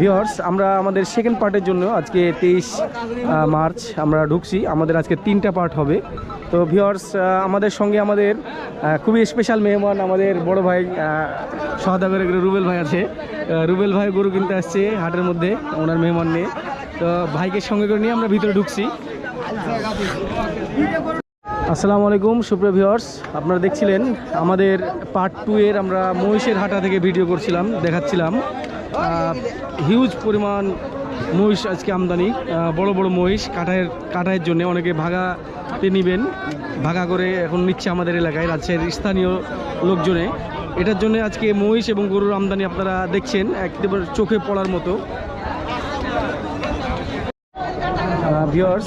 Viewers আমরা আমাদের second পার্টের জন্য আজকে তেইশ মার্চ আমরা ঢুকছি। আমাদের আজকে তিনটা পার্ট হবে। তো ভিওর্স আমাদের সঙ্গে আমাদের খুবই স্পেশাল মেহমান আমাদের বড় ভাই সহদাগরের রুবেল ভাই আছে। রুবেল ভাই গরু কিনতে আসছে হাটের মধ্যে, ওনার মেহমান নিয়ে। তো ভাইকে সঙ্গে করে নিয়ে আমরা ভিতরে ঢুকছি। আসসালামু আলাইকুম, সুপ্রিয় ভিউয়ার্স আপনারা দেখছিলেন আমাদের পার্ট টু এর আমরা মহিষের হাটা থেকে ভিডিও করছিলাম, দেখাচ্ছিলাম। হিউজ পরিমাণ মহিষ আজকে আমদানি। বড় বড় মহিষ কাটায়ের কাটায়ের জন্য অনেকে ভাগাতে নেবেন। ভাগা করে এখন নিচ্ছে আমাদের এলাকায় রাজশাহীর স্থানীয় লোকজনে। এটার জন্য আজকে মহিষ এবং গরুর আমদানি আপনারা দেখছেন একেবারে চোখে পড়ার মতো। ভিউয়ার্স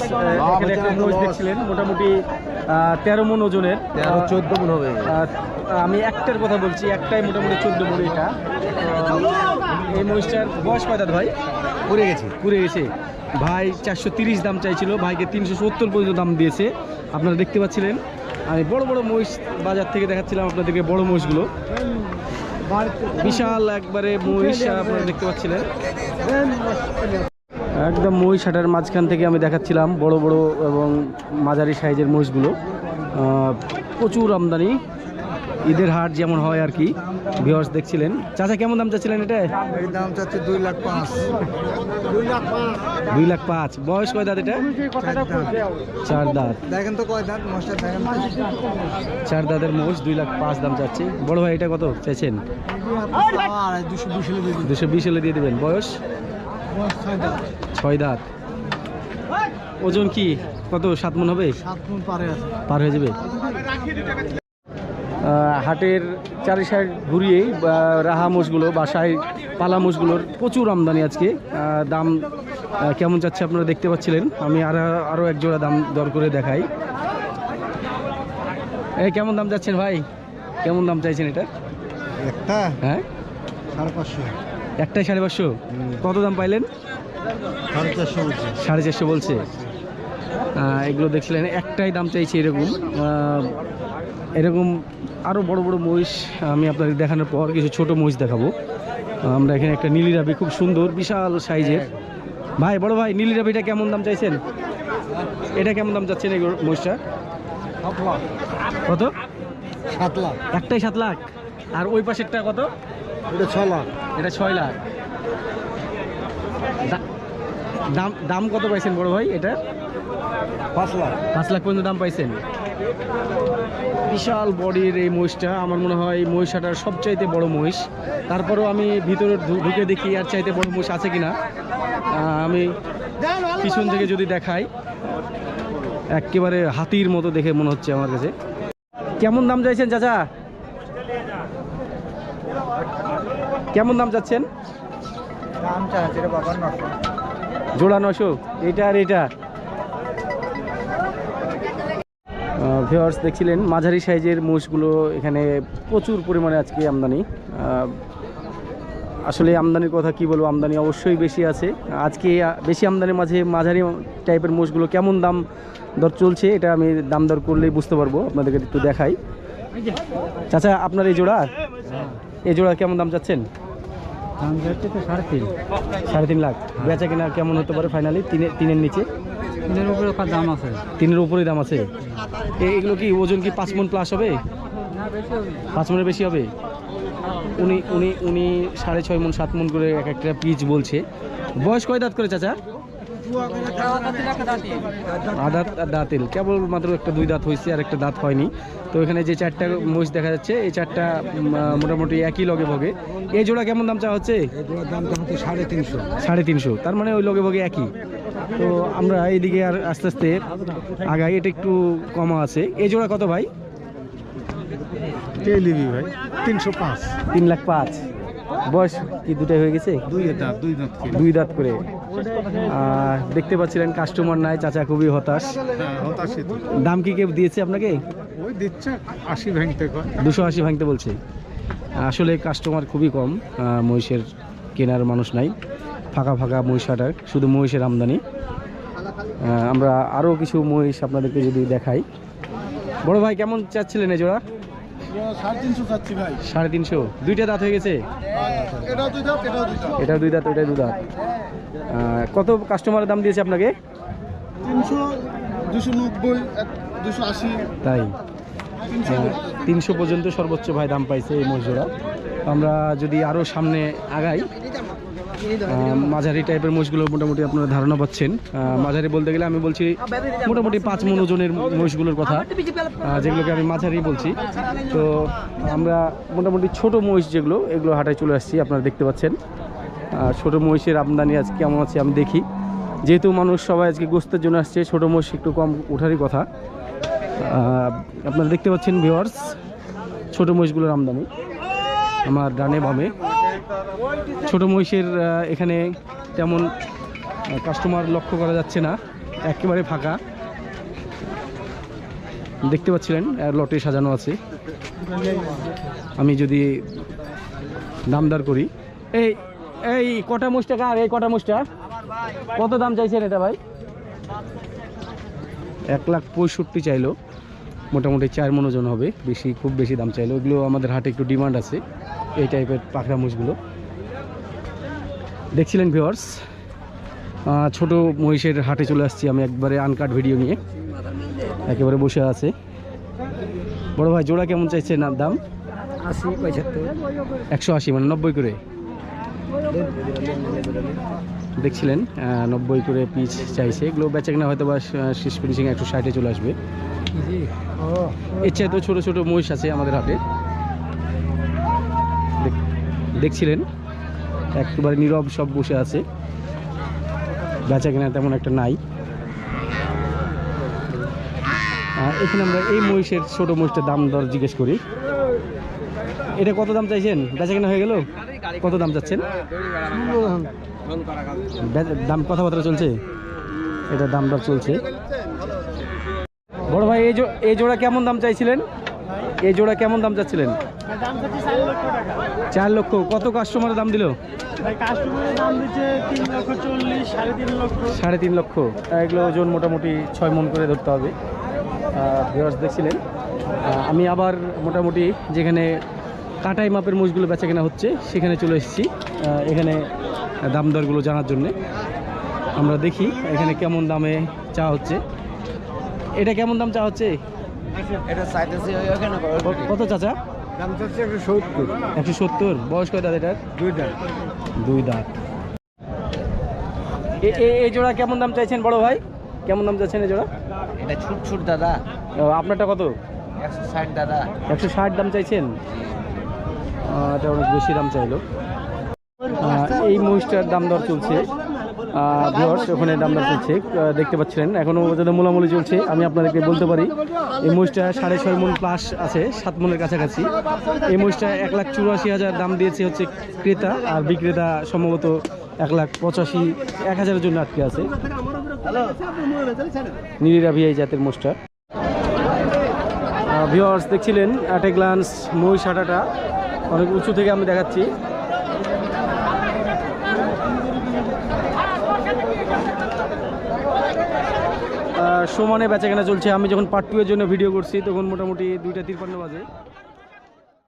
এখানে একটা মহিষ দেখছিলেন মোটামুটি তেরো মন ওজনের। চোদ্দ মন হবে। আমি একটার কথা বলছি একটাই মোটামুটি চোদ্দ মন এটা। এই মহিষটার বয়স কয় দাঁত ভাই? পড়ে গেছে। পুড়ে গেছে। ভাই চারশো তিরিশ দাম চাইছিল ভাইকে তিনশো সত্তর পর্যন্ত দাম দিয়েছে। আপনারা দেখতে পাচ্ছিলেন। আমি বড় বড় মহিষ বাজার থেকে দেখাচ্ছিলাম আপনাদেরকে বড় মহিষগুলো। বিশাল একবারে মহিষ আপনারা দেখতে পাচ্ছিলেন। একদম মহিষ হাটার মাঝখান থেকে আমি দেখাচ্ছিলাম বড় বড় এবং মাঝারি সাইজের মহিষগুলো। প্রচুর আমদানি। ঈদের হাট যেমন হয় আর কি ভিওয়ার্স দেখছিলেন। চাচা কেমন দাম চাচ্ছিলেন এটা? দাম চাচ্ছে দুই লাখ পাঁচ। দুই লাখ পাঁচ। বয়স কয় দাঁত এটা? চার দাঁত। দেখেন তো কয় দাঁত দেখেন চার দাঁতের মোষ দুই লাখ পাঁচ দাম চাচ্ছে। বড় ভাই এটা কত চাইছেন? দুশো বিশ হলে দিয়ে দেবেন। বয়স? ছয় দাঁত। ওজন কি? কত? সাত মন হবে? সাত মন পার হয়ে যাবে? হাটের চারি সাইড ঘুরিয়েই রাহা মোষগুলো বাসায় পালা মোষগুলোর প্রচুর আমদানি আজকে। দাম কেমন যাচ্ছে আপনারা দেখতে পাচ্ছিলেন? আমি আরও আরও এক জোড়া দাম দর করে দেখাই। এই কেমন দাম যাচ্ছেন ভাই? কেমন দাম চাইছেন এটা? একটা? হ্যাঁ? সাড়ে পাঁচশো। একটাই সাড়ে পাঁচশো? কত দাম পাইলেন? সাড়ে চারশো বলছে। সাড়ে চারশো বলছে। এগুলো দেখছিলেন একটাই দাম চাইছে এরকম। এরকম আরও বড় বড় মহিষ আমি আপনাদের দেখানোর পর কিছু ছোট মহিষ দেখাবো। আমরা এখানে একটা নীলি রাবি খুব সুন্দর বিশাল সাইজের। ভাই বড় ভাই নীলি রাবিটা কেমন দাম চাইছেন? এটা কেমন দাম চাচ্ছেন এই মহিষটা? কত? সাত লাখ। একটাই সাত লাখ। আর ওই পাশেরটা কত? এটা ছ লাখ। এটা ছয় লাখ। দাম দাম কত পাইছেন বড় ভাই এটা? পাঁচ লাখ। পাঁচ লাখ পর্যন্ত দাম পাইছেন। বিশাল বডির এই মহিষটা আমার মনে হয় এই মহিষাটার সবচাইতে বড় মহিষ। তারপরেও আমি ভিতরে ঢুকে দেখি আর চাইতে বড় মহিষ আছে কিনা। আমি পিছন থেকে যদি দেখাই একেবারে হাতির মতো দেখে মনে হচ্ছে আমার কাছে। কেমন দাম চাইছেন চাচা? কেমন দাম চাচ্ছেন? জোড়া নশো। এটা আর এটা। ভিওয়ার্স দেখছিলেন মাঝারি সাইজের মোষগুলো এখানে প্রচুর পরিমাণে আজকে আমদানি। আসলে আমদানির কথা কি বলব আমদানি অবশ্যই বেশি আছে। আজকে বেশি আমদানির মাঝে মাঝারি টাইপের মোষগুলো কেমন দাম দর চলছে এটা আমি দাম দর করলেই বুঝতে পারব আপনাদেরকে একটু দেখাই। চাচা আপনার এই জোড়া? এই জোড়া কেমন দাম চাচ্ছেন? সাড়ে তিন। সাড়ে তিন লাখ। বেচা কেনা কেমন হতে পারে ফাইনালি তিনের তিনের নিচে? তিনের উপরে দাম আছে। তিনের উপরেই দাম আছে? এগুলো কি ওজন কি পাঁচ মন প্লাস হবে? পাঁচ মনের বেশি হবে? উনি উনি উনি সাড়ে ছয় মন সাত মন করে এক একটা পিচ বলছে। বয়স কয় দাঁত করে চাচা? আদাত আর দাঁতিল কেবল মাত্র একটা দুই দাঁত হয়েছে আর একটা দাঁত হয়নি। তো এখানে যে চারটা মহিষ দেখা যাচ্ছে এই চারটা মোটামুটি একই লগে ভগে। এই জোড়া কেমন দাম চা হচ্ছে? দাম হচ্ছে সাড়ে তিনশো। সাড়ে তিনশো। তার মানে ওই লগে ভগে একই? তো আমরা এইদিকে আর আস্তে আস্তে আগাই এটা একটু কমা আছে। এই জোড়া কত ভাই? টেলিভি ভাই তিনশো পাঁচ। তিন লাখ পাঁচ। বয়স কি দুটাই হয়ে গেছে? দুই দাঁত দুই দাঁত দুই দাঁত করে। আর দেখতে পাচ্ছিলেন কাস্টমার নাই চাচা খুবই হতাশ। হ্যাঁ দাম কি কেউ দিয়েছে আপনাকে? ওই দিচ্ছে আশি ভাঙতে দুশো আশি ভাঙতে বলছে। আসলে কাস্টমার খুবই কম মহিষের কেনার মানুষ নাই। ফাঁকা ফাঁকা মহিষাটা শুধু মহিষের আমদানি। আমরা আরও কিছু মহিষ আপনাদেরকে যদি দেখাই। বড় ভাই কেমন চাচ্ছিলেন এই জোড়া সাড়ে তিনশো দুইটা দাঁত হয়ে গেছে? এটাও দুই দাঁত। ওইটাই দু দাঁত। কত কাস্টমারের দাম দিয়েছে আপনাকে? তাই? তিনশো। পর্যন্ত সর্বোচ্চ ভাই দাম পাইছে এই মহিষজোড়া। আমরা যদি আরও সামনে আগাই মাঝারি টাইপের মহিষগুলো মোটামুটি আপনারা ধারণা পাচ্ছেন। মাঝারি বলতে গেলে আমি বলছি মোটামুটি পাঁচ মন ওজনের মহিষগুলোর কথা যেগুলোকে আমি মাঝারি বলছি। তো আমরা মোটামুটি ছোট মহিষ যেগুলো এগুলো হাটায় চলে আসছি আপনারা দেখতে পাচ্ছেন। ছোট মহিষের আমদানি আজকে কেমন আছে আমি দেখি। যেহেতু মানুষ সবাই আজকে গোস্তের জন্য আসছে ছোট মহিষ একটু কম ওঠারই কথা। আপনারা দেখতে পাচ্ছেন ভিওয়ার্স ছোট মহিষগুলোর আমদানি। আমার ডানে বামে। ছোট মহিষের এখানে তেমন কাস্টমার লক্ষ্য করা যাচ্ছে না। একেবারে ফাঁকা। দেখতে পাচ্ছিলেন লটে সাজানো আছে। আমি যদি দামদার করি। এই এই কটা মোষটা কার? এই কটা মোষটা কত দাম চাইছেন এটা ভাই? এক লাখ পঁয়ষট্টি চাইলো। মোটামুটি চার মনোজন হবে। বেশি, খুব বেশি দাম চাইলো। ওগুলো আমাদের হাটে একটু ডিমান্ড আছে। এই টাইপের পাখরা মুষগুলো দেখছিলেন ভিওয়ার্স ছোট মহিষের হাটে চলে আসছি আমি একবারে আনকাট ভিডিও নিয়ে। একেবারে বসে আছে। বড় ভাই জোড়া কেমন চাইছে না দাম? আশি পঁচাত্তর একশো আশি মানে নব্বই করে। দেখছিলেন নব্বই করে পিচ চাইছে। এগুলো বেচা কিনা হয়তো বা শেষ ফিনিশিং একশো ষাটে চলে আসবে। ও তো ছোটো ছোটো মহিষ আছে আমাদের হাটে। দেখ- দেখছিলেন? একেবারে নীরব সব বসে আছে। বেচা কিনা তেমন একটা নাই। আর এখানে আমরা এই মহিষের ছোট মহিষটার দাম দর জিজ্ঞেস করি। এটা কত দাম চাইছেন? বেচা কিনা হয়ে গেল? কত দাম চাচ্ছেন? দাম কথাবার্তা চলছে? এটা দাম দর চলছে। বড় ভাই এই জোড়া কেমন দাম চাইছিলেন? এই জোড়া কেমন দাম চাচ্ছিলেন? চার লক্ষ কত কাস্টমারের দাম দিল? সাড়ে তিন লক্ষ। এগুলো ওজন মোটামুটি ছয় মন করে ধরতে হবে। ভিউয়ার্স দেখছিলেন। আমি আবার মোটামুটি যেখানে কাটাই মাপের মোষগুলো বেচা কেনা হচ্ছে সেখানে চলে এসেছি। এখানে দাম দরগুলো জানার জন্যে। আমরা দেখি এখানে কেমন দামে চা হচ্ছে। এটা কেমন দাম চা হচ্ছে? এটা চাইতেছি ওখানে কত চাচা? দাম চাচ্ছে একশো সত্তর। একশো সত্তর। বয়স কয় দাদা এটার? দুই দাঁত। এ- এ- এই জোড়া কেমন দাম চাইছেন বড় ভাই? কেমন দাম চাইছেন এই জোড়া? এটা ছুট ছুট দাদা। আপনারটা কত? একশো ষাট দাদা। একশো ষাট দাম চাইছেন? এটা অনেক বেশি দাম চাইলো। এই মহিষটার দাম দর চলছে। ভিওর্স ওখানে দাম দর চলছে দেখতে পাচ্ছিলেন। এখনও পর্যন্ত মোলামুলি চলছে, আমি আপনাদেরকে বলতে পারি, এই মহিষটা সাড়ে ছয় মন প্লাস আছে, সাত মনের কাছাকাছি। এই মহিষটা এক লাখ চুরাশি হাজার দাম দিয়েছে হচ্ছে ক্রেতা, আর বিক্রেতা সম্ভবত এক লাখ পঁচাশি, এক হাজারের জন্য আটকে আছে। নিরিরাভি এই জাতের মোষটা ভিওয়ার্স দেখছিলেন অ্যাট এ গ্লান্স মহিষ হাঁটাটা অনেক উঁচু থেকে আমি দেখাচ্ছি। সমানে বেচাকেনা চলছে। আমি যখন পার্ট টু এর জন্য ভিডিও করছি, তখন মোটামুটি দুইটা তিরপান্ন বাজে।